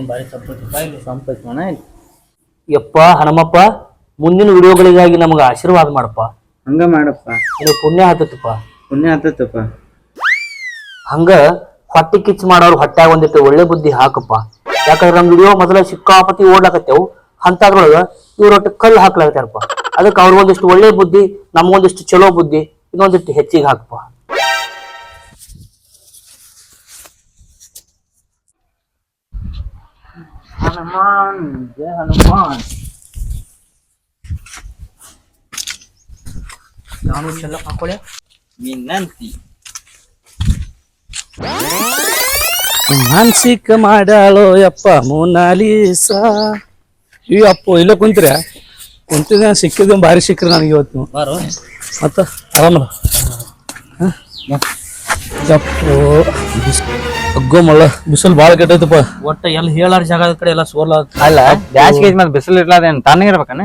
ಏನ್ ಮನ ಯಪ್ಪ ಹನುಮಪ್ಪ ಮುಂದಿನ ವಿಡಿಯೋಗಳಿಗಾಗಿ ನಮಗೆ ಆಶೀರ್ವಾದ ಮಾಡಪ್ಪ. ಹಂಗ ಮಾಡಪ್ಪ. ಇದು ಪುಣ್ಯ ಹತ್ತಪ್ಪ ಪುಣ್ಯ ಹತ್ತಪ್ಪ ಹಂಗ ಹೊಟ್ಟೆ ಕಿಚ್ಚು ಮಾಡೋರು ಹೊಟ್ಟ್ಯಾಗ ಒಂದಿಟ್ಟು ಒಳ್ಳೆ ಬುದ್ಧಿ ಹಾಕಪ್ಪ. ಯಾಕಂದ್ರೆ ನಮ್ ವಿಡಿಯೋ ಮೊದಲ ಸಿಕ್ಕಾಪತಿ ಓಡ್ಲಾಕತ್ತೇವು. ಅಂತದ್ರೊಳಗ ಇವ್ರೊಟ್ಟು ಕಲ್ಲು ಹಾಕ್ಲಾಗತ್ತಾರಪ್ಪ ಅದಕ್ಕೆ ಅವ್ರಿಗೊಂದಿಷ್ಟು ಒಳ್ಳೆ ಬುದ್ಧಿ ನಮಗೊಂದಿಷ್ಟು ಚಲೋ ಬುದ್ಧಿ ಇನ್ನೊಂದಿಷ್ಟು ಹೆಚ್ಚಿಗೆ ಹಾಕಪ್ಪ ಹನುಮಾನ್ ಜಯ ಹನುಮಾನ್ ನಾನು ಚಲೋ ಹಾಕೊಳ್ಳೆ ವಿನಂತಿ ಮಾನಸಿಕ ಮಾಡ್ಯಾಳೋ ಯಪ್ಪ ಮೋನಾಲಿಸ ಈ ಅಪ್ಪ ಇಲ್ಲ ಕುಂತ್ರೆ ಕುಂತಿದ್ದೆ ಸಿಕ್ಕಿದ್ದು ಭಾರಿ ಸಿಕ್ಕ್ರಿ ನನಗೆ ಇವತ್ತು. ಬಾರೋ. ಮತ್ತ ಆರಾಮಲ್ಲ? ಯಪ್ಪೋ ಅಗ್ಗೋ ಮಳ್ಳ ಬಿಸಿಲು ಭಾಳ ಕೆಟ್ಟೈತಪ್ಪ. ಒಟ್ಟ ಎಲ್ಲಿ ಹೇಳಾರ ಜಾಗದ ಕಡೆ ಎಲ್ಲ ಸೋರ್ಲ ಅಲ್ಲ ಬ್ಯಾಸಿಗೆ ಐತಿ ಮತ್ತೆ ಬಿಸಿಲು ಇರ್ಲಾದೇನು ತಣ್ಣಗಿರ್ಬೇಕನ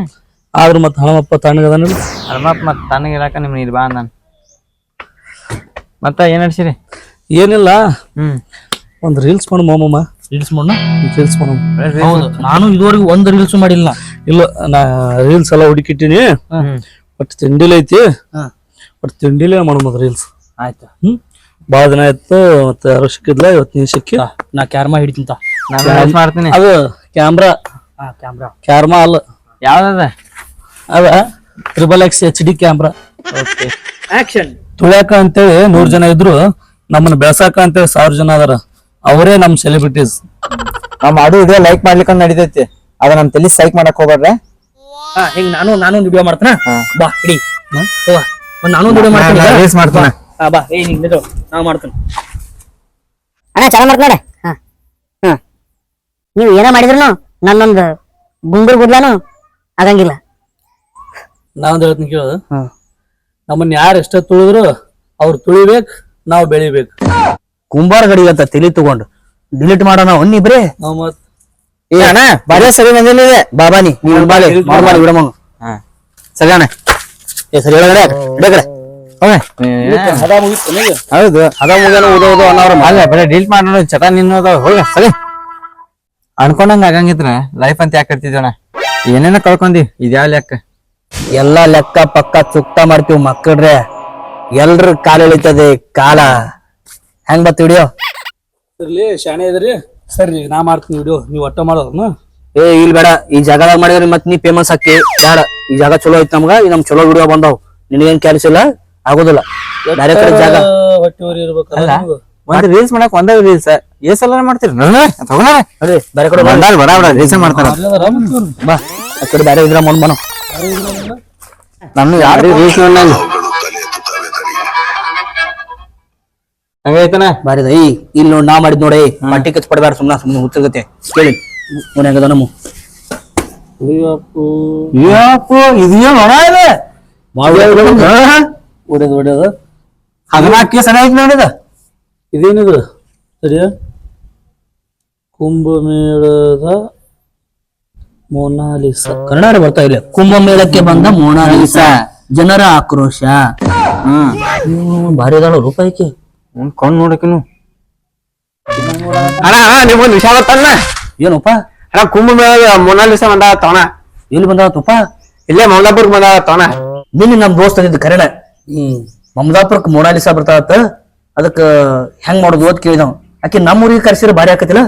ಆದ್ರೂ ಮತ್ತೆ ಹಣಮಪ್ಪ ತಣ್ಣಗದಾನಿಲ್ಲ ಅಲ್ಮಪ್ಪ ಮತ್ತೆ ತಣ್ಣಗಿರಾಕ ನಿಮ್ ನೀರು ಬಾ ನಾನು ಮತ್ತ ಏನ್ ನಡ್ಸಿರಿ? ಏನಿಲ್ಲ. ಹ್ಮ್. ಒಂದು ರೀಲ್ಸ್ ಮಾಡು ಮಾಮಮ್ಮ ರೀಲ್ಸ್ ಮಾಡೋಣ ರೀಲ್ಸ್ ಮಾಡು. ಹೌದು. ನಾನು ಇದುವರೆಗೂ ಒಂದು ರೀಲ್ಸ್ ಮಾಡಿಲ್ಲ. ಇಲ್ಲ ನಾ ರೀಲ್ಸ್ ಎಲ್ಲ ಹುಡುಕಿಟ್ಟಿನಿ. ಹ್ಮ್. ಒಟ್ಟು ತಿಂಡಿಲೈತಿ ಐತಿ. ಒಟ್ಟು ತಿಂಡಿಲೇ ಮಾಡು ಮತ್ತೆ ರೀಲ್ಸ್. ಆಯ್ತು. ಹ್ಮ್. ಭಾಳ ದಿನ ಇತ್ತು ಮತ್ತೆ ಯಾರು ಸಿಕ್ಕಿದ್ಲ ಇವತ್ತು ನೀನ್ ಸಿಕ್ಕಿ? ನಾ ಕ್ಯಾರ್ಮಾ ಹಿಡಿತೀನಿ ತಾ. ನಾನು ಮಾಡ್ತೀನಿ. ಅದು ಕ್ಯಾಮ್ರಾ. ಕ್ಯಾಮ್ರಾ. ಕ್ಯಾರ್ಮಾ ಅಲ್ಲ ಯಾವ್ದದ? ಅದ triple X H D camera. Okay action ತುಳ್ಯಾಕ ಅಂತೇಳಿ ನೂರ್ ಜನ ಇದ್ರು. ನಮ್ಮನ್ನ ಬೆಳ್ಸಾಕ ಅಂತೇಳಿ ಸಾವಿರ ಜನ ಅದಾರ. ಅವರೇ ನಮ್ ಸೆಲೆಬ್ರಿಟೀಸ್ ನಾವ್ ಅದು ಇದೆ ಲೈಕ್ ಮಾಡ್ಲಿಕ್ಕೆ ನಡಿತೈತಿ. ಅದ ನಮ್ ತಲಿ ಸೈಕ್ ಮಾಡಕ್ ಹೋಗ್ಬಾರ್ರೆ ಹಾ ಹಿಂಗ್ ನಾನು ನಾನು ವಿಡಿಯೋ ಮಾಡ್ತಾನ? ಬಾ ಇಡೀ ನಾನು ಒಂದ್ ನಾನು ವಿಡಿಯೋ ಮಾಡ್ತೀನಿ ಈಗ. ರೀಲ್ಸ್ ಮಾಡ್ತಾನೆ. ಹಾ ಬಾ ಏ ಹಿಂಗ್. ನಾ ಮಾಡ್ತೀನಿ. ಅಣ್ಣ ಚಲೋ ಮಾಡ್ತ ನೋಡ. ನೀವು ಏನೋ ಮಾಡಿದ್ರು ನನ್ನೊಂದು ಗುಂಗುರು ಗುಡ್ಲಾನು ಆಗಂಗಿಲ್ಲ. ನಾವೊಂದು ಹೇಳ್ತೀನಿ ಕೇಳೋದು ನಮ್ಮನ್ನ ಯಾರು ಎಷ್ಟ ತುಳಿದ್ರು ಅವ್ರು ತುಳಿಬೇಕು ನಾವು ಬೆಳಿಬೇಕು. ಕುಂಬಾರ ಗಡಿ ಅಂತ ತಲಿ ತಗೊಂಡು. ಡಿಲೀಟ್ ಮಾಡೋಣ ಒಂದಿಬ್ರಿ ನಾವ್ ಮತ್ ಏ ಅಣ್ಣ ಬರೀ ಸರಿ ಬಂದಿಲ್ಲ ಬಾಬಾನಿ ನೀವು ಬಾಳೆ ಬಿಡಮ್ಮ ಸರಿ ಅಣ್ಣ. ಏ ಸರಿ ಒಳಗಡೆ ಹದ ಮುಗೀತು ನನಗೆ? ಹೌದು. ಅದ ಮುಗೇನು ಓದೋ ಓದೋ ಅನ್ನೋರ ಅಲ್ಲ ಬರೀ ಡೀಲ್ ಮಾಡೋಣ ಚಟ ನಿನ್ನೋದ. ಹೋಗ ಸರಿ. ಅನ್ಕೊಂಡಂಗ ಆಗಂಗಿದ್ರ ಲೈಫ್ ಅಂತ ಯಾಕೆ ಕರ್ತಿದ್ದೋಣ ಏನೇನ ಕಳ್ಕೊಂಡಿ ಇದ್ಯಾವ ಲೆಕ್ಕ? ಎಲ್ಲಾ ಲೆಕ್ಕ ಪಕ್ಕ ಚುಕ್ತ ಮಾಡ್ತೀವಿ ಮಕ್ಕಳ್ರೆ. ಎಲ್ರ ಕಾಲ ಎಳಿತದೆ ಕಾಲ. ಹೆಂಗ್ ಬತ್ ವಿಡಿಯೋ ಇರ್ಲಿ ಶಾಣೆ ಇದ್ರಿ. ಸರಿ ನಾ ಮಾಡ್ತೀನಿ ವಿಡಿಯೋ ನೀವ್ ಒಟ್ಟ ಮಾಡೋದನ್ನ? ಏ ಇಲ್ಲಿ ಬೇಡ. ಈ ಜಾಗದಾಗ ಮಾಡಿದ್ರೆ ಮತ್ ನೀ ಫೇಮಸ್ ಹಾಕಿ ಬೇಡ ಈ ಜಾಗ ಚಲೋ ಐತ್ ನಮ್ಗ ಈ ನಮ್ ಚಲೋ ವಿಡಿಯೋ ಬಂದಾವ್. ನಿನಗೇನ್ ಕೆಲಸ ಇಲ್ಲ? ಆಗೋದಿಲ್ಲ. ಬೇರೆ ಕಡೆ ಜಾಗ. ಇರ್ಬೇಕಲ್ಲ. ಒಂದ್ ರೀಲ್ಸ್ ಮಾಡಕ್ ಒಂದ ರೀಲ್ಸ್ ಏ ಸಲ ಮಾಡ್ತೀರಿ? ತಗೋಣ ಬೇರೆ ಕಡೆ ಬಾ. ಬಂದಾಲ್ ಬಡ ಬಡ ರೀಲ್ಸ್ ಮಾಡ್ತಾರ? ಬಾ ಆ ಕಡೆ ಬೇರೆ ಇದ್ರ ಮುಂದ್ ಬನೋ ನಮ್ಗೆ ಯಾರು ರೀಲ್ಸ್ ನೋಡಲ್ಲ ಹಂಗೈತನ ಬಾರಿದ ಈ ಇಲ್ಲಿ ನೋಡ್ ನಾ ಮಾಡಿದ್ ನೋಡಿ. ಮಟ್ಟಿ ಕಚ್ ಪಡಬೇಡ ಸುಮ್ನ ಸುಮ್ನೆ ಹುಚ್ಚಗತ್ತೆ ಕೇಳಿ. ಹೆಂಗದ ನಮ್ಮ. ಅಯ್ಯಪ್ಪೋ. ನೋಡ ಹೊಡ್ಯೋದು ಹೊಡ್ಯೋದು ಹದಿನಾಲ್ಕು ಕೇಸ್ ಐತಿ ನೋಡಿದ ಇದೇನಿದು? ಸರಿಯಾ? ಕುಂಭಮೇಳದ ಮೋನಾಲಿಸ. ಕನ್ನಡ ಬರ್ತಾ ಇಲ್ಲ. ಕುಂಭಮೇಳಕ್ಕೆ ಬಂದ ಮೋನಾಲಿಸ. ಜನರ ಆಕ್ರೋಶ. ಭಾರಿ ಅದಾಳ ರೂಪಾಯಿಕೆ ಕಣ್ ಕೊಂಡ್ ನೋಡಕಿನು. ಅಣ್ಣ ನಿಮ್ಗೊಂದು ವಿಷಯ ಗೊತ್ತಲ್ಲ ಏನಪ್ಪ? ಅಣ್ಣ ಕುಂಭಮೇಳ ಮೊನಾಲಿಸ ಬಂದ ತೋಣ ಎಲ್ಲಿ ಬಂದಾವತ್ತಪ್ಪ ಇಲ್ಲೇ ಮೌಲಾಪುರ್ ಬಂದ ತೋಣ ನಿನ್ನೆ ನಮ್ ದೋಸ್ತ ಕರೆಣ ಮಮದಾಪುರಕ್ಕೆ ಮೋನಾಲಿಸ ಬರ್ತಾವತ್ತ ಅದಕ್ಕ ಹೆಂಗ್ ಮಾಡೋದು ಅಂತ ಕೇಳಿದವ್. ಆಕಿ ನಮ್ಮ ಊರಿಗೆ ಕರ್ಸಿರ ಭಾರಿ ಆಕತಿಲ್ಲ?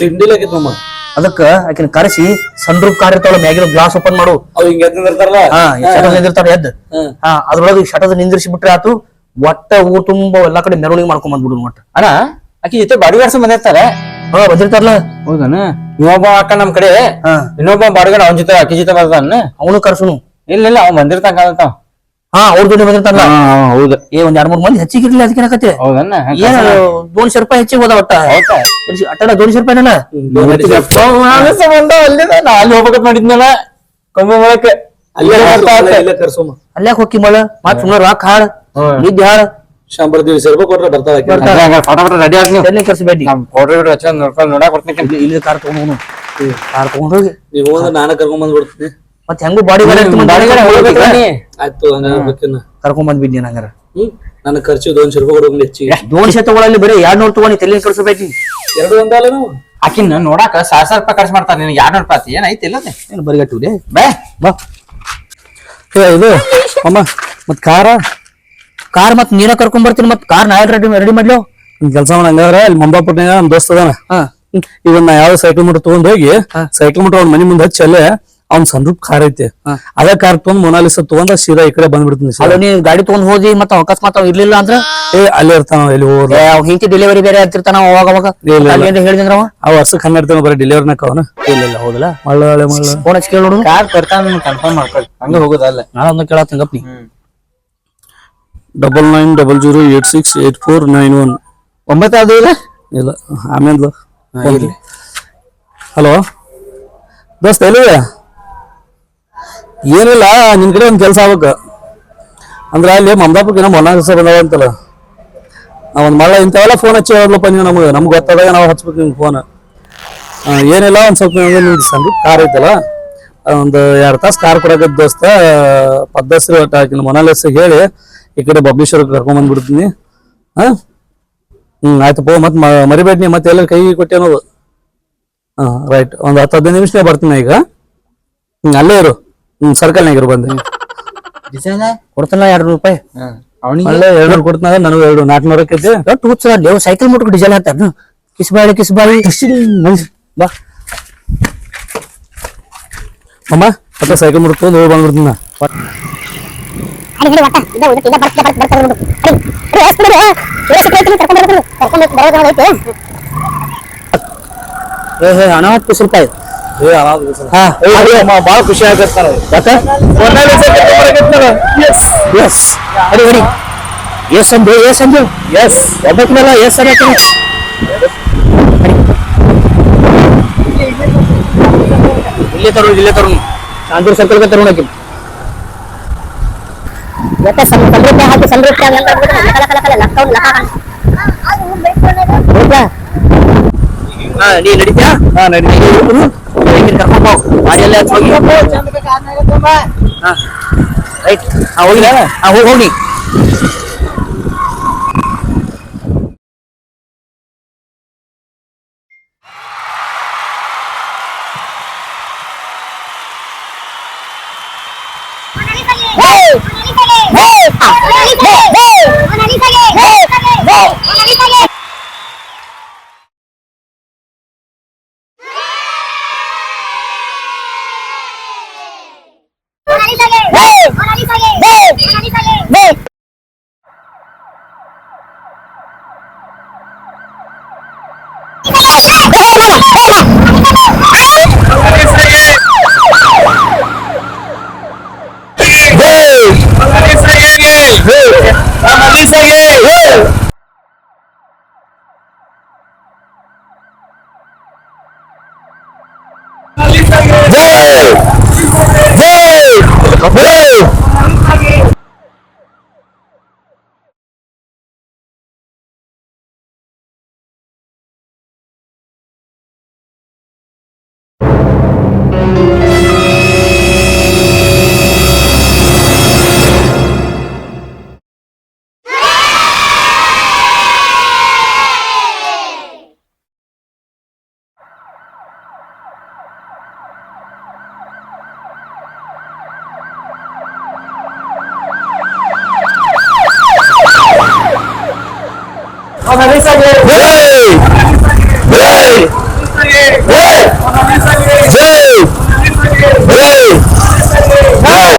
ತಿಂಡಿಲಾಗಿತ್ತಮ್ಮ ಅದಕ್ಕ ಆಕಿನ ಕರೆಸಿ ಸಂದ್ರೂಪ್ ಕಾರ್ ಇರ್ತಾವಲ್ಲ ಮ್ಯಾಗಿನ ಗ್ಲಾಸ್ ಓಪನ್ ಮಾಡು. ಅವ್ ಹಿಂಗ ಎದ್ದಿರ್ತಾರಲ್ಲ ಹಾ ಶಟದ ನಿಂದಿರ್ತಾವ ಎದ್ದು. ಹ್ಮ್. ಹಾ ಅದ್ರೊಳಗೆ ಶಟದ ನಿಂದಿರ್ಸಿ ಬಿಟ್ರೆ ಆತು ಒಟ್ಟ ಊರ್ ತುಂಬ ಎಲ್ಲಾ ಕಡೆ ಮೆರವಣಿಗೆ ಮಾಡ್ಕೊಂಡ್ ಬಂದ್ಬಿಡುದು ಮಟ್ಟ ಅಣ್ಣ ಆಕಿ ಜೊತೆ ಬಾಡಿಗಾರ್ಸ ಬಂದಿರ್ತಾರೆ ಹಾ ಬಂದಿರ್ತಾರಲ್ಲ. ಹೌದನ ಇನ್ನೊಬ್ಬ ಅಕ್ಕ ನಮ್ ಕಡೆ. ಇನ್ನೊಬ್ಬ ಬಾಡಿಗಾಡ ಅವನ ಜೊತೆ ಆಕಿ ಜೊತೆ ಬರ್ತಾನ ಅವನು ಕರ್ಸುನು. ಇಲ್ಲ ಇಲ್ಲ ಅವ್ ಬಂದಿರ್ತಾನ ಕಾಣತಾವ ಹಾ ಅವ್ರ ಹೌದು. ಏ ಒಂದ್ ಎರಡ್ ಮೂರ್ ಮಂದಿ ಹೆಚ್ಚಿಗಿರ್ಲಿ ಅದಕ್ಕೆ ಏನಕತ್ತೆ ಹೌದನ್ನ? ಏನ ದೋನ್ಶೆ ರೂಪಾಯಿ ಹೆಚ್ಚಿಗೆ ಹೋದ? ಒಟ್ಟ ಅಟ್ಟಡ ರೂಪಾಯಿ ಅಲ್ಲಿ ಹೋಗ್ಬೇಕಂತ ಮಾಡಿದ್ನಲ್ಲ ಕಮ್ಮಿ ಅಲ್ಲೇ ಬರ್ತಾ ಇರ್ತೆ. ಇಲ್ಲೇ ಕರ್ಸೋಮ ಅಲ್ಯಾಕ ಹೋಗಿ ಮಳ? ಮತ್ ಸುಮ್ಮನೆ ರಾಕ್ ಹಾಳ ನಿದ್ದೆ ಹಾಳ. ಶಂಬರ್ ದಿವಸ ರೂಪಾಯಿ ಕೊಟ್ರೆ ಬರ್ತಾವ ಆಕಿ. ಹಂಗ ಹಂಗ ಫೋಟೋ ಫೋಟೋ ರೆಡಿ ಆಗಿ ನೀವು. ಎಲ್ಲಿ ಕರ್ಸಬೇಡಿ ನಮ್ ಫೋಟೋ ಗಿಡ ಹಚ್ಕೊಂಡ್ ನೋಡ್ಕೊಂಡ್ ನೋಡಕ್ ಬರ್ತೀನಿ. ಇಲ್ಲಿ ಇಲ್ಲಿ ಕಾರ್ ತಗೊಂಡು ಕಾರ್ ತಗೊಂಡ್ ಹೋಗಿ. ನೀವ್ ಹೋದ್ರೆ ನಾನ ಕರ್ಕೊಂಡ್ ಬಂದ್ಬಿಡ್ತೀನಿ. ಮತ್ ಹೆಂಗು ಬಾಡಿ ಕರ್ಕೊಂಡ್ ಬಂದ್ಬಿಡ್ ನೀನ್ ಹಂಗಾರ. ನನ್ನ ಖರ್ಚು ದೋನ್ ರೂಪಾಯಿ ದೋನ್ ಹೆಚ್ಚಿಗೆ ತಗೊಳ್ಳಿ ತಗೊಳಲ್ಲಿ ಬರೀ ಎರಡ್ ನೂರ್ ತಗೊಂಡಿ ತಲೆ ಕರ್ಸಬೇಕು ಎರಡು ಒಂದಲ್ಲ ನಾವು. ಆಕಿನ ನೋಡಾಕ ಸಾವಿರ ಸಾವಿರ ರೂಪಾಯಿ ಖರ್ಚು ಮಾಡ್ತಾರ ನಿನಗೆ ಎರಡ್ನೂರು ರೂಪಾಯಿ ಏನೈತಿ ಇಲ್ಲದೆ ಏನು ಬರಿಗಟ್ಟಿವ್ರಿ ಬೇ ಬಾ. ಇದು ಅಮ್ಮ ಮತ್ ಕಾರ. ಕಾರ್ ಮತ್ ನೀನ ಕರ್ಕೊಂಡ್ ಬರ್ತೀನಿ ಮತ್ ಕಾರ್ ನಾ ರೆಡಿ ರೆಡಿ ಮಾಡ್ಲೋ? ಕೆಲಸ ಇಲ್ಲಿ ಮಂಬಾಪುಟ್ನಾಗ ನಮ್ ದೋಸ್ತ ಅದಾನ. ಹಾ. ನಾ ಯಾವ ಸೈಕಲ್ ಮೋಟರ್ ತಗೊಂಡ್ ಹೋಗಿ ಸೈಕಲ್ ಮೋಟರ್ ಅವ್ನ ಮನಿ ಮುಂದೆ ಹಚ್ಚಿ ಅಲ್ಲೇ ಅವ್ನ್ ಸನ್ರೂಪ್ ರೂಪ್ ಕಾರ್ ಐತಿ. ಅದೇ ಕಾರ್ ತಗೊಂಡ್ ಮೊನಾಲಿಸ ತಗೊಂಡ ಸೀದಾ ಈ ಕಡೆ ಬಂದ್ಬಿಡ್ತೀನಿ ಅಲ್ಲ. ನೀ ಗಾಡಿ ತಗೊಂಡ್ ಹೋಗಿ ಮತ್ತ ಅಕಸ್ಮಾತ್ ಅವ್ ಇರ್ಲಿಲ್ಲ ಅಂದ್ರ? ಏ ಅಲ್ಲಿ ಇರ್ತಾನ ಎಲ್ಲಿ ಹೋದ ಏ, ಅವ್ ಹಿಂತಿ ಡೆಲಿವರಿ ಬೇರೆ ಆಗ್ತಿರ್ತಾನ ಅವಾಗ ಅವಾಗ? ಹೇಳಿದ್ರ ಅವ? ಆ ವರ್ಷಕ್ಕೆ ಹನ್ನೆರಡು ಬರೀ ಡೆಲಿವರಿನಾಕ ಅವನ? ಇಲ್ಲ ಇಲ್ಲ ಹೌದಲ್ಲ? ಮಳ್ಳ ಹಳೆ ಮಳ್ಳ. ಫೋನ್ ಹಚ್ಚಿ ಕೇಳಿ ನೋಡು. ಕಾರ್ ತರ್ತಾನ ಕನ್ಫರ್ಮ್ ಮಾಡ್ಕೊಳ್ಳಿ ಹಂಗ ಹೋಗೋದಲ್ಲ ನಾಳೆ ಒಂದು ಕೇಳತ್ತೀನಿ ಗಪ್ನಿ double nine double zero eight six eight four nine one ಒಂಬತ್ತು ಅದು ಇಲ್ಲ? ಇಲ್ಲ ಆಮೇಲೆ ಹಲೋ? ದೋಸ್ತ ಎಲ್ಲಿದೆ ಏನಿಲ್ಲ, ನಿನ್ ಕಡೆ ಒಂದು ಕೆಲಸ ಆಗ್ಬೇಕು. ಅಂದ್ರೆ ಅಲ್ಲಿ ಮಮದಾಪಕ್ಕೆ ಏನೋ ಮೊನ್ನ ಕೆಲಸ ಬಂದಾವ ಅಂತಲ್ಲ. ಒಂದು ಮಳೆ ಇಂಥವೆಲ್ಲ ಫೋನ್ ಹಚ್ಚಿ ಹೇಳಪ್ಪ ನೀವು ನಮಗೆ. ನಮ್ಗೆ ಗೊತ್ತಾದಾಗ ನಾವು ಹಚ್ಬೇಕು ನಿಮ್ಗೆ ಫೋನ್ ಏನಿಲ್ಲ, ಒಂದು ಸ್ವಲ್ಪ ನಿಮ್ದು ಕಾರ್ ಐತಲ್ಲ ಒಂದು ಎರಡು ತಾಸು ಕಾರ್ ಕೊಡಕತ್ ದೋಸ್ತ ಪದ್ದಸ್ರಿ ಹಾಕಿನ ಮೊನಾಲಿಸಿಗೆ ಹೇಳಿ, ಈ ಕಡೆ ಬಬ್ಲೇಶ್ವರಕ್ಕೆ ಕರ್ಕೊಂಬಂದ್ಬಿಡ್ತೀನಿ ಹಾಂ ಹ್ಞೂ ಆಯ್ತು ಪೋ ಮತ್ ಮ- ಮರಿಬೇಡ ನೀ ಮತ್ತೆ ಎಲ್ಲ ಕೈಗೆ ಕೊಟ್ಟೆ ಅನ್ನೋದು. ಹಾ ರೈಟ್ ಒಂದು ಹತ್ತು ಹದಿನೈದು ನಿಮಿಷನೇ ಬರ್ತೀನಿ ಈಗ. ಹ್ಞೂ ಅಲ್ಲೇ ಇರು. ಹ್ಮ್ ಸರ್ಕಲ್ನಾಗ ಇರು ಬಂದೆ ಡಿಸೈನ್ ಕೊಡ್ತಾನ ಎರಡು ರೂಪಾಯಿ ಅವನಿಗೆ ಅಲ್ಲೇ ಎರಡು ಕೊಡ್ತಾನ ನನಗೆ ಎರಡು ನಾಲ್ಕುನೂರ ಹುಚ್ಚ ದೇವ್ ಸೈಕಲ್ ಮುಟ್ಕ ಡಿಸೈನ್ ಹಾಕ್ತಾರ ಕಿಸ್ಬಾಳಿ ಕಿಸ್ಬಾಳಿ ಬಾ ಅಮ್ಮ ಮತ್ತೆ ಸೈಕಲ್ ಮುಡ್ಕೊಂಡು ಹೋಗಿ ಬಂದ್ಬಿಡ್ತೀನಿ ಹಣ ಹತ್ತು ರೂಪಾಯಿ ಬಾಳ ಖುಷಿ ಆಗತ್ತೆ yes. ಅಡಿ ಅಡಿ. ಎಸ್ ಅಂದು ಎಸ್ ಅಂದು ಎಸ್ ಒಬ್ಬಕ್ಕಿನಲ್ಲ ಎಸ್ ಅನ್ನಕ್ಕೆ ಇಲ್ಲೇ ತರು ಇಲ್ಲೇ ತರು ಚಾಂದೂರ್ ಸರ್ಕಲ್ ತರುಣಕ್ಕೆ ಮತ್ತೆ ರೂಪಾಯಿ ಹಾಕಿ ರೂಪಾಯಿ ಎಲ್ಲ ಕಲ ಕಲ ಕಲ ಲಕ್ಕೌನ್ ಲಕ್ಕ ಹೌದಾ? ಹಾ ನೀ ನಡೀತ್ಯಾ? ಹಾ ನಡಿ ಕರ್ಕೊಂಡ್ ಹೋಗ್ ಗಾಡಿಯಲ್ಲೇ ಹಚ್ಚ್ ಹೋಗಿ ಹಾ ರೈಟ್ ಹಾ ಹೋಗಿ ಹಾ ಹೋಗಿ ಹೋಗಿ Whoa! జై జై జై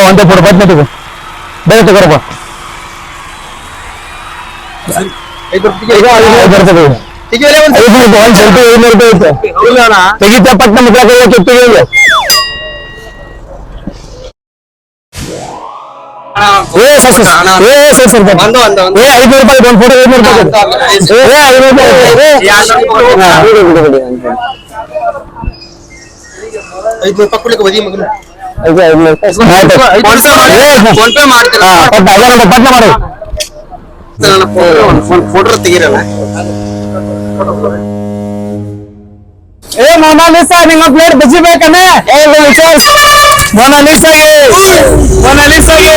ಒಂದೇ ಫೋಟೋ ಬದ್ನೆ ತಗೋ ಬೇರೆ ತಗೋರಪ್ಪ ತೆಗಿತ ಪಟ್ಟ ಮುಖ ಏ ಸರ್ ಸರ್ ಏ ಸರ್ ಸರ್ ಏ ಐದ್ನೂರು ರೂಪಾಯಿ ಒಂದು ಫೋಟೋ ಐದ್ನೂರು ರೂಪಾಯಿ ಏ ಐನೂರು ರೂಪಾಯಿ ಐದ್ನೂರು ರೂಪಾಯಿ ಕೊಡ್ಲಿಕ್ಕೆ ಫೋನ್ ಪೇ ಮಾಡ್ತೀರ ಮಾಡು. ನನ್ನ ಫೋನ್ ಫೋಟೋ ತೆಗೀರಲ್ಲ? ಏ ಮೊನಾಲಿಸಾ ನಿಮ್ಮ ಪ್ಲೇಟ್ ಬಜ್ಜಿ ಬೇಕನೆ? ಏ ಮೊನಾಲಿಸಾಗೆ ಮೊನಾಲಿಸಾಗೆ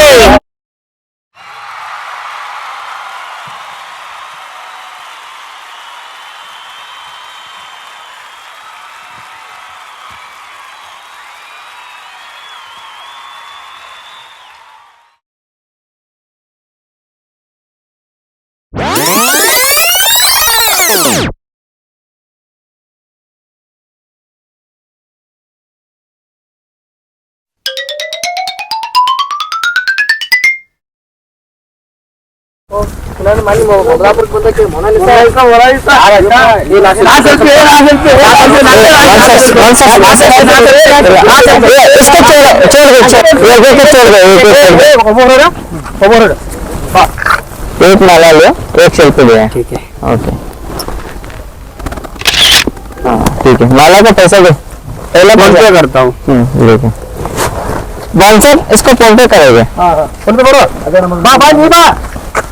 एक माला लो एक सेल्फी लिया ठीक है ओके हाँ ठीक है माला का पैसा दो पहले फोन पे करता हूँ ठीक है बॉन सर इसको फोन पे करोगे ಬಾ ಬಾ ನೀ ಬಾ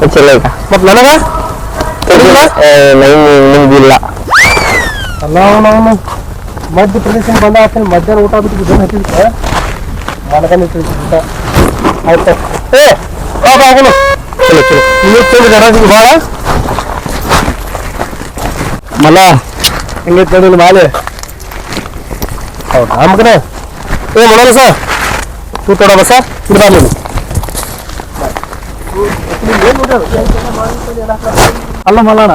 ಗೊತ್ತಿಲ್ಲ ಈಗ ಮತ್ತೆ ನನಗ ನಿಮ್ಗಿಲ್ಲ ಅಲ್ಲ ಅವನು ಮಧ್ಯ ಪ್ರದೇಶಕ್ಕೆ ಬಂದ ಮಧ್ಯಾಹ್ನ ಊಟ ಬಿಟ್ಟು ಜನ ಹತ್ತಿದ್ದೆ ಏ ಹೋಗೋಣ ಚಲೋ ಚಲೋ ನೀವು ಚಲೋ ಭಾಳ ಮಲ್ಲ ಹೆಂಗೆ ತಗೊಂಡು ಮಾಲೆ ಹೌದಾ ಮಗನೇ ಏ ಮಾಡಲ್ಲ ಸರ್ ತೂ ತೊಡೋಬ ಸರ್ ಇಡಬಾರ್ದು ಅಲ್ಲ ಮಲ್ಲಣ್ಣ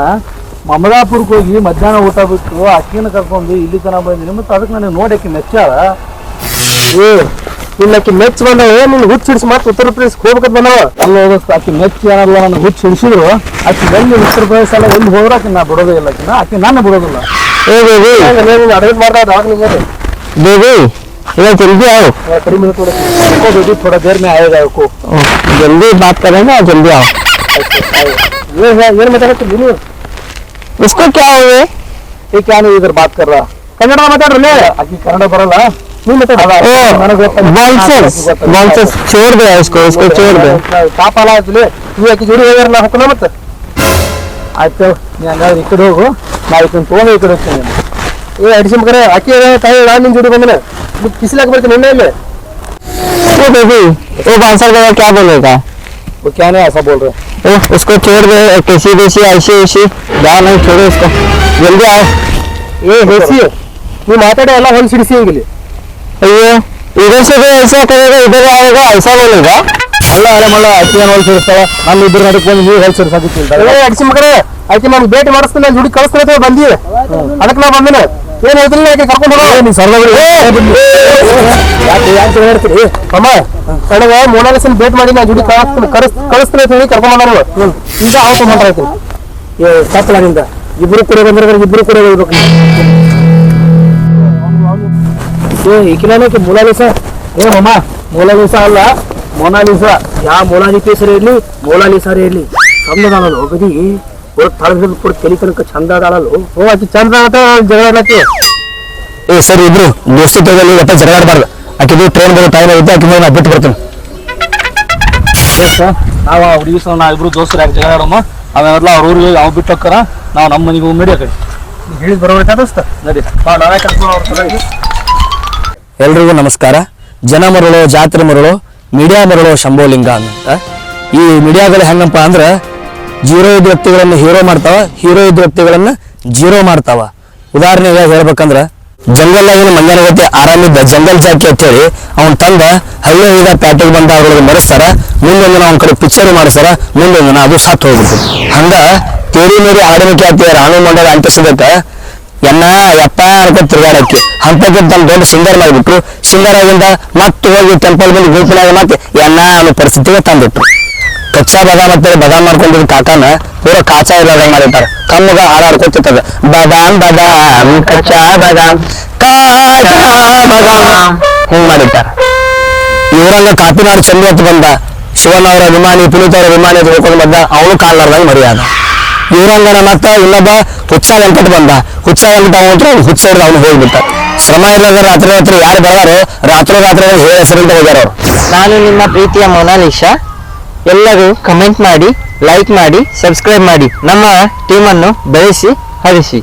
ಮಮದಾಪುರಕ್ಕೆ ಹೋಗಿ ಮಧ್ಯಾಹ್ನ ಊಟ ಬಿಟ್ಟು ಅಕ್ಕಿನ ಕರ್ಕೊಂಡು ಇಲ್ಲಿ ತನಕ ಬಂದಿನಿ ಮತ್ತು ಅದಕ್ಕೆ ನನಗೆ ನೋಡಕ್ಕೆ ಮೆಚ್ಚಾರ ಏ ನಿನ್ನಕ್ಕೆ ಮೆಚ್ಚ ಬಂದವ ನಿನ್ನ ಹುಚ್ಚ ಹಿಡಿಸಿ ಮತ್ತೆ ಉತ್ತರ ಪ್ರದೇಶಕ್ಕೆ ಹೋಗ್ಬೇಕಂತ ಬಂದವ ಅಲ್ಲಿ ಹೋಗೋಕೆ ಆಕೆ ಮೆಚ್ಚ ಏನಲ್ಲ ನನ್ನ ಹುಚ್ಚ ಹಿಡಿಸಿದ್ರು ಆಕೆ ಎಲ್ಲಿ ಉತ್ತರ ಪ್ರದೇಶ ಎಲ್ಲ ಎಲ್ಲಿ ಹೋದ್ರೆ ಆಕೆ ನಾ ಬಿಡೋದೇ ಇಲ್ಲ ಆಕೆ ನಾನು ಬಿಡೋದಿಲ್ಲ ಏ ಬೇಬಿ ಅಡಗಟ್ ಮಾಡ್ತಾ ಅವಾಗ ನಿಮಗೆ ಬೇಬಿ इधर जल्दी आओ ಕಡಿಮೆ थोड़ा देखो बेटी थोड़ा देर में आएगा को ओ, जल्दी बात करेंगे जल्दी आओ ये है ये ಮಾತಾಡ್ತಿ ನೀನು इसको क्या हुए ये क्या नहीं इधर बात कर रहा ಕನ್ನಡ ಮಾತಾಡ್ರಲ್ಲೇ ಆಕಿ ಕನ್ನಡ ಬರಲ್ಲ ನೀ ಮಾತಾಡ ओ बॉन्सेस बॉन्सेस छोड़ दे इसको इसको छोड़ दे ಪಾಪ ಅಲ್ಲ ಆಯ್ತಲಿ ಈ ಆಕಿ ಜೋಡಿ ಹೋಗ್ಯಾರ ನಾ ಹಾಕೋಣ ಮತ್ತೆ ಆಯ್ತು ನೀ ಹಂಗಾದ್ರೆ ಈ ಕಡೆ ಹೋಗು ನಾ ಇದನ್ನ ತೊಗೊಂಡು ಈ ಕಡೆ ಹೋಗ್ತೀನಿ ಏ ಅಡಿಸಿ ಮಗನೇ ಆಕಿ ತಾಯಿ ನಾನು ನಿನ್ ಜೋಡಿ ಬಂದನೆ ಕಿಸಿಲಾಕ ಬರ್ತೀನಿ ನಿನ್ನೆ ಇಲ್ಲಿ ओ बेबी ओ बांसर का क्या बोलेगा वो क्या नहीं ऐसा बोल रहे ओ उसको छोड़ दे कैसी वैसी ऐसी ऐसी जाओ नहीं छोड़ो इसको जल्दी आओ ಏ ಹೆಸಿ ನೀ ಮಾತಾಡೋ ಎಲ್ಲ ಹೊಲ್ ಸಿಡಿಸಿ ಹೋಗಿಲಿ अयो इधर से भी ऐसा करेगा इधर आएगा ऐसा बोलेगा ಅಲ್ಲ ಅಲ್ಲ ಮಲ್ಲ ಆಕಿ ಏನು ಹೊಲ್ ಸಿಡಿಸ್ತಾವ ನಮ್ಮ ಇಬ್ಬರು ನಡಕ್ ಬಂದು ನೀವು ಹೊಲ್ ಸಿಡಿಸಾಕಿಲ್ಲ ಏ ಅಡಿಸಿ ಮಗನೇ ಆಕಿ ನಾನು ಭೇಟಿ ಮಾಡಿಸ್ತೀನಿ ನಾನು ಜೋಡಿ ಕಳಿಸ್ತೀನಿ ಅಂತ ಬಂದಿ ಅದಕ್ಕೆ ನಾ ಬಂದಿನ ಏನ್ ಹೇಳ್ತಿಲ್ಲ ಆಕೆ ಕರ್ಕೊಂಡು ಹೋಗೋ ಯಾಕೆ ಯಾಕೆ ಹೇಳ್ತೀರಿ ಅಮ್ಮ ಕಡೆಗೆ ಮೊನಾಲಿಸನ್ ಭೇಟ್ ಮಾಡಿ ನಾ ಜುಡಿ ಕಳಿಸ್ ಕಳಿಸ್ತೀನಿ ಅಂತ ಹೇಳಿ ಕರ್ಕೊಂಡ್ ಬಂದ್ರು ಈಗ ಮಾಡ್ತೀನಿ ಏ ಇಬ್ರು ಕೂಡ ಬಂದ್ರೆ ಇಬ್ರು ಕೂಡ ಹೋಗ್ಬೇಕು ಏ ಈಕಿನಾನಕ್ಕೆ ಮೊನಾಲಿಸ ಏ ಅಮ್ಮ ಮೊನಾಲಿಸ ಅಲ್ಲ ಮೊನಾಲಿಸ ಯಾ ಮೊನಾಲಿಸರೇ ಇರ್ಲಿ ಮೊನಾಲಿಸರೇ ಇರ್ಲಿ ಚಂದದಾಳಲ್ಲ ಹೋಗದಿ ಕೂಡ ತಲೆ ತನಕ ಚಂದ ಅದಾಳಲ್ಲ. ಓ ಆಕಿ ಚಂದ ಆತ ಜಗಳ ಆಡಕ್ಕೆ ಏ ಸರಿ ಇಬ್ರು ದೋಸ್ತಿ ತಗೊಳ್ಳಿ ಜಗಳ ಆಕಿದು ಟ್ರೈನ್ ಬರೋ ಟೈಮ್ ಐತೆ ಆಕಿ ನಾ ಬಿಟ್ಟು ಬರ್ತೀನಿ. ನಾವು ಆ ಹುಡುಗಿ ಸಹ ನಾವು ಇಬ್ರು ದೋಸ್ತರು ಯಾಕೆ ಜಗಳ ಆಡೋಮ? ಅವೆಲ್ಲ ಅವ್ರ ಊರಿಗೆ ಅವ್ರು ಬಿಟ್ಟು ಹೋಗ್ತಾರ. ನಾವು ನಮ್ಮ ಮನೆಗೆ ಹೋಗಿ ನಡಿ ಆ ಕಡೆ ಹೇಳಿದ್ ದೋಸ್ತ? ನಡಿ ನಾವೇ ಕರ್ಕೊಂಡು ಎಲ್ರಿಗೂ ನಮಸ್ಕಾರ. ಜನ ಮರಳು ಜಾತ್ರೆ ಮರಳು ಮೀಡಿಯಾ ಮರಳು ಶಂಭೋಲಿಂಗ ಅಂತ. ಈ ಮೀಡಿಯಾಗಳು ಹೆಂಗಪ್ಪ ಅಂದ್ರೆ ಜೀರೋ ಇದ್ದ ವ್ಯಕ್ತಿಗಳನ್ನು ಹೀರೋ ಮಾಡ್ತಾವ ಹೀರೋ ಇದ್ದ ವ್ಯಕ್ತಿಗಳನ್ನು ಜೀರೋ ಮಾಡ್ತಾವ. ಉದಾಹರಣೆಗೆ ಹೇಳ್ಬೇಕಂದ್ರ ಜಂಗಲ್ ಆಗಿನ ಗತಿ ಆರಾಮಿದ್ದ ಜಂಗಲ್ ಜಾಕಿ ಅಂತ ಹೇಳಿ ಅವ್ನ ತಂದ ಹಳ್ಳಿ ಹೈದ ಪ್ಯಾಟಿಗೆ ಬಂದ ಅವ್ರಿಗೆ ಮರೆಸ್ತಾರ ಮುಂದೊಂದಿನ ಅವ್ನ ಕಡೆ ಪಿಕ್ಚರ್ ಮಾಡಿಸ್ತಾರ ಮುಂದೊಂದಿನ ಅದು ಸತ್ತು ಹೋಗ್ಬಿಡ್ತು ಹಂಗ ತೇರಿ ಮೇರಿ ಆಡಿನ ಖ್ಯಾತಿಯ ರಾಣು ಮಂಡಲ ಅಂಟಿಸಬೇಕ. ಎನ್ನ ಯಪ್ಪ ತಿರುಗಾಡಕ್ಕೆ. ಹಂತಕ್ಕೆ ತಮ್ಮ ದೊಡ್ಡ ಸಿಂಗರ್ ಮಾಡಿಬಿಟ್ರು. ಸಿಂಗರ್ ಆಗಿಂದ ಮತ್ತೆ ಹೋಗಿ ಟೆಂಪಲ್ ಬಂದು ಗುಂಪಿನಾಗ ಮತ್ತೆ ಎನ್ನ ಅನ್ನೋ ಪರಿಸ್ಥಿತಿಗೆ ತಂದಿಟ್ರು. ಕಚ್ಚಾ ಬದಾಮ್ ಅಂತೇಳಿ ಬದಾಮ್ ಮಾಡ್ಕೊಂಡಿದ್ದ ಕಾಕನ ಪೂರ ಕಾಚಾ ಇಲ್ಲದಂಗ್ ಮಾಡಿರ್ತಾರೆ. ಕಮ್ಮಗ ಹಾಡು ಹಾಡ್ಕೊತಿರ್ತದ ಬದಾಮ್ ಬದಾಮ್, ಕಚ್ಚಾ ಬದಾಮ್ ಕಾಚಾ ಬದಾಮ್. ಹಿಂಗ್ ಮಾಡಿರ್ತಾರ. ಇವರಂಗ ಕಾಪಿನಾಡು ಚಂದ್ರ ಅಂತ ಬಂದ, ಶಿವಣ್ಣ ಅವರ ಅಭಿಮಾನಿ, ಪುನೀತ್ ಅವರ ಅಭಿಮಾನಿ ಅಂತ ಬಂದ, ಅವನು ಕಾಲ್ಲಾರ್ದಂಗ ಮರ್ಯಾದ. ಇವರಂಗನ ಮತ್ತ ಇನ್ನೊಬ್ಬ ಹುಚ್ಚ ವೆಂಕಟ್ ಬಂದ. ಹುಚ್ಚ ವೆಂಕಟ ಅವನು ಹುಚ್ಚ ಹಿಡ್ದು ಅವ್ನು ಹೋಗ್ಬಿಟ್ಟ. ಶ್ರಮ ಇಲ್ಲದ ರಾತ್ರಿ ರಾತ್ರಿ, ಯಾರು ಬರದಾರೋ ರಾತ್ರಿ ರಾತ್ರಿ ಹೇಳ ಹೆಸರಿಂದ ಹೋಗ್ಯಾರ ನಾನು ನಿಮ್ಮ ಪ್ರೀತಿಯ ಮೊನಾಲಿಶಾ ಎಲ್ಲರೂ ಕಮೆಂಟ್ ಮಾಡಿ ಲೈಕ್ ಮಾಡಿ ಸಬ್ಸ್ಕ್ರೈಬ್ ಮಾಡಿ. ನಮ್ಮ ಟೀಮನ್ನು ಬೆಳೆಸಿ ಹರಿಸಿ.